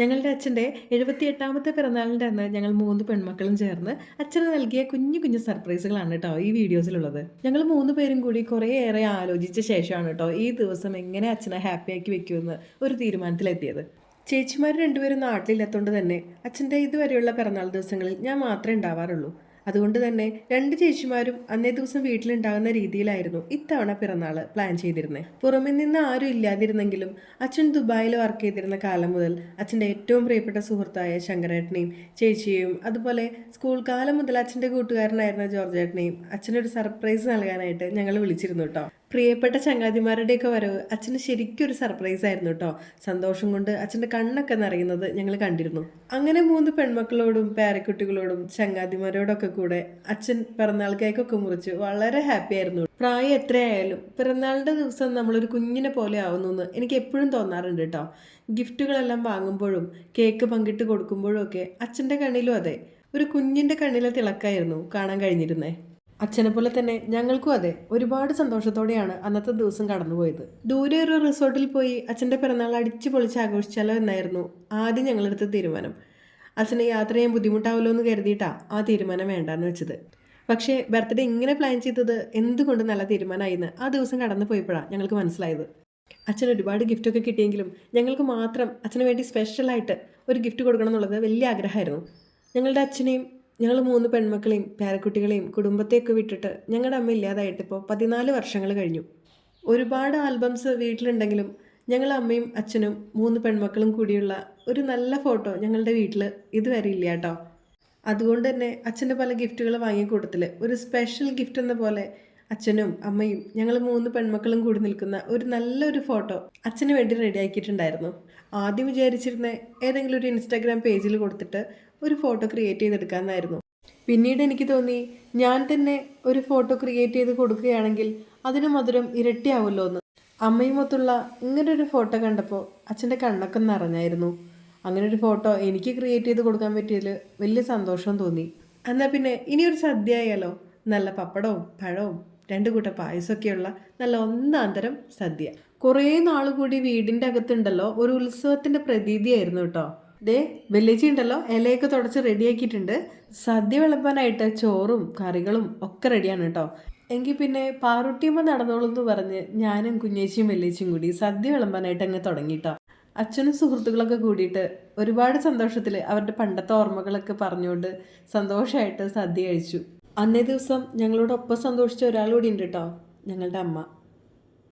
ഞങ്ങളുടെ അച്ഛന്റെ എഴുപത്തി എട്ടാമത്തെ പിറന്നാളിന്റെ അന്ന് ഞങ്ങൾ മൂന്ന് പെൺമക്കളും ചേർന്ന് അച്ഛന് നൽകിയ കുഞ്ഞു കുഞ്ഞു സർപ്രൈസുകളാണ് കേട്ടോ ഈ വീഡിയോസിലുള്ളത്. ഞങ്ങൾ മൂന്ന് പേരും കൂടി കുറേയേറെ ആലോചിച്ച ശേഷമാണ് കേട്ടോ ഈ ദിവസം എങ്ങനെ അച്ഛനെ ഹാപ്പിയാക്കി വെക്കുമെന്ന് ഒരു തീരുമാനത്തിലെത്തിയത്. ചേച്ചിമാർ രണ്ടുപേരും നാട്ടിലില്ലാത്തതുകൊണ്ട് തന്നെ അച്ഛന്റെ ഇതുവരെയുള്ള പിറന്നാൾ ദിവസങ്ങളിൽ ഞാൻ മാത്രമേ ഉണ്ടാവാറുള്ളൂ. അതുകൊണ്ട് തന്നെ രണ്ട് ചേച്ചിമാരും അന്നേ ദിവസം വീട്ടിലുണ്ടാകുന്ന രീതിയിലായിരുന്നു ഇത്തവണ പിറന്നാൾ പ്ലാൻ ചെയ്തിരുന്നത് പുറമെ നിന്ന് ആരും ഇല്ലാതിരുന്നെങ്കിലും അച്ഛൻ ദുബായിൽ വർക്ക് ചെയ്തിരുന്ന കാലം മുതൽ അച്ഛന്റെ ഏറ്റവും പ്രിയപ്പെട്ട സുഹൃത്തായ ശങ്കരേട്ടനെയും ചേച്ചിയെയും അതുപോലെ സ്കൂൾ കാലം മുതൽ അച്ഛന്റെ കൂട്ടുകാരനായിരുന്ന ജോർജേട്ടനെയും അച്ഛനൊരു സർപ്രൈസ് നൽകാനായിട്ട് ഞങ്ങൾ വിളിച്ചിരുന്നു കേട്ടോ പ്രിയപ്പെട്ട ചങ്ങാതിമാരുടെയൊക്കെ വരവ് അച്ഛന് ശരിക്കും ഒരു സർപ്രൈസ് ആയിരുന്നു കേട്ടോ സന്തോഷം കൊണ്ട് അച്ഛന്റെ കണ്ണൊക്കെ നിറയുന്നത് ഞങ്ങൾ കണ്ടിരുന്നു. അങ്ങനെ മൂന്ന് പെൺമക്കളോടും പേരക്കുട്ടികളോടും ചങ്ങാതിമാരോടൊക്കെ കൂടെ അച്ഛൻ പിറന്നാൾ കേക്കൊക്കെ മുറിച്ച് വളരെ ഹാപ്പി ആയിരുന്നു. പ്രായം എത്രയായാലും പിറന്നാളിന്റെ ദിവസം നമ്മളൊരു കുഞ്ഞിനെ പോലെ ആവുന്നു എന്ന് എനിക്ക് എപ്പോഴും തോന്നാറുണ്ട് കേട്ടോ ഗിഫ്റ്റുകളെല്ലാം വാങ്ങുമ്പോഴും കേക്ക് പങ്കിട്ട് കൊടുക്കുമ്പോഴും ഒക്കെ അച്ഛന്റെ കണ്ണിലും അതെ ഒരു കുഞ്ഞിന്റെ കണ്ണിലെ തിളക്കായിരുന്നു കാണാൻ കഴിഞ്ഞിരുന്നേ. അച്ഛനെ പോലെ തന്നെ ഞങ്ങൾക്കും അതെ. ഒരുപാട് സന്തോഷത്തോടെയാണ് അന്നത്തെ ദിവസം കടന്നുപോയത്. ദൂരെ ഒരു റിസോർട്ടിൽ പോയി അച്ഛന്റെ പിറന്നാൾ അടിച്ചു പൊളിച്ച് ആഘോഷിച്ചാലോ എന്നായിരുന്നു ആദ്യം ഞങ്ങളെടുത്ത തീരുമാനം. അച്ഛനെ യാത്ര ചെയ്യാൻ ബുദ്ധിമുട്ടാവുമല്ലോ എന്ന് കരുതിയിട്ടാ ആ തീരുമാനം വേണ്ടാന്ന് വെച്ചത്. പക്ഷേ ബർത്ത്ഡേ ഇങ്ങനെ പ്ലാൻ ചെയ്തത് എന്തുകൊണ്ട് നല്ല തീരുമാനമായി എന്ന് ആ ദിവസം കടന്നു പോയപ്പോഴാണ് ഞങ്ങൾക്ക് മനസ്സിലായത്. അച്ഛൻ ഒരുപാട് ഗിഫ്റ്റൊക്കെ കിട്ടിയെങ്കിലും ഞങ്ങൾക്ക് മാത്രം അച്ഛന് വേണ്ടി സ്പെഷ്യലായിട്ട് ഒരു ഗിഫ്റ്റ് കൊടുക്കണം എന്നുള്ളത് വലിയ ആഗ്രഹമായിരുന്നു. ഞങ്ങളുടെ അച്ഛനെയും ഞങ്ങൾ മൂന്ന് പെൺമക്കളെയും പേരക്കുട്ടികളെയും കുടുംബത്തെയൊക്കെ വിട്ടിട്ട് ഞങ്ങളുടെ അമ്മ ഇല്ലാതായിട്ട് ഇപ്പോൾ പതിനാല് വർഷങ്ങൾ കഴിഞ്ഞു. ഒരുപാട് ആൽബംസ് വീട്ടിലുണ്ടെങ്കിലും ഞങ്ങൾ അമ്മയും അച്ഛനും മൂന്ന് പെൺമക്കളും കൂടിയുള്ള ഒരു നല്ല ഫോട്ടോ ഞങ്ങളുടെ വീട്ടിൽ ഇതുവരെ ഇല്ല കേട്ടോ. അതുകൊണ്ട് തന്നെ അച്ഛന്റെ പല ഗിഫ്റ്റുകൾ വാങ്ങിക്കൂട്ടത്തിൽ ഒരു സ്പെഷ്യൽ ഗിഫ്റ്റ് എന്ന പോലെ അച്ഛനും അമ്മയും ഞങ്ങൾ മൂന്ന് പെൺമക്കളും കൂടി നിൽക്കുന്ന ഒരു നല്ലൊരു ഫോട്ടോ അച്ഛന് വേണ്ടി റെഡിയാക്കിയിട്ടുണ്ടായിരുന്നു ആദ്യം വിചാരിച്ചിരുന്ന ഏതെങ്കിലും ഒരു ഇൻസ്റ്റാഗ്രാം പേജിൽ കൊടുത്തിട്ട് ഒരു ഫോട്ടോ ക്രിയേറ്റ് ചെയ്തെടുക്കാമെന്നായിരുന്നു പിന്നീട് എനിക്ക് തോന്നി ഞാൻ തന്നെ ഒരു ഫോട്ടോ ക്രിയേറ്റ് ചെയ്ത് കൊടുക്കുകയാണെങ്കിൽ അതിന് മധുരം ഇരട്ടിയാവുമല്ലോ എന്ന്. അമ്മയുമൊത്തുള്ള ഇങ്ങനെ ഒരു ഫോട്ടോ കണ്ടപ്പോൾ അച്ഛന്റെ കണ്ണൊക്കെ നിറഞ്ഞായിരുന്നു. അങ്ങനെ ഒരു ഫോട്ടോ എനിക്ക് ക്രിയേറ്റ് ചെയ്ത് കൊടുക്കാൻ പറ്റിയതിൽ വലിയ സന്തോഷം തോന്നി. എന്നാൽ പിന്നെ ഇനിയൊരു സദ്യ ആയാലോ? നല്ല പപ്പടവും പഴവും രണ്ട് കൂട്ടം പായസമൊക്കെയുള്ള നല്ല ഒന്നാന്തരം സദ്യ. കുറേ നാൾ കൂടി വീടിന്റെ അകത്തുണ്ടല്ലോ ഒരു ഉത്സവത്തിന്റെ പ്രതീതിയായിരുന്നു കേട്ടോ. ദേ വെല്ലേച്ചി ഉണ്ടല്ലോ ഇലയൊക്കെ തുടച്ച് റെഡിയാക്കിയിട്ടുണ്ട്. സദ്യ വിളമ്പാനായിട്ട് ചോറും കറികളും ഒക്കെ റെഡിയാണ് കേട്ടോ. എങ്കിൽ പിന്നെ പാറുട്ടിയമ്മ നടന്നോളൂ എന്ന് പറഞ്ഞ് ഞാനും കുഞ്ഞേച്ചിയും വെല്ലേച്ചിയും കൂടി സദ്യ വിളമ്പാനായിട്ട് അങ്ങ് തുടങ്ങിട്ടോ അച്ഛനും സുഹൃത്തുക്കളൊക്കെ കൂടിയിട്ട് ഒരുപാട് സന്തോഷത്തിൽ അവരുടെ പണ്ടത്തെ ഓർമ്മകളൊക്കെ പറഞ്ഞുകൊണ്ട് സന്തോഷമായിട്ട് സദ്യ കഴിച്ചു. അന്നേ ദിവസം ഞങ്ങളോടൊപ്പം സന്തോഷിച്ച ഒരാൾ ഉണ്ട് കേട്ടോ ഞങ്ങളുടെ അമ്മ.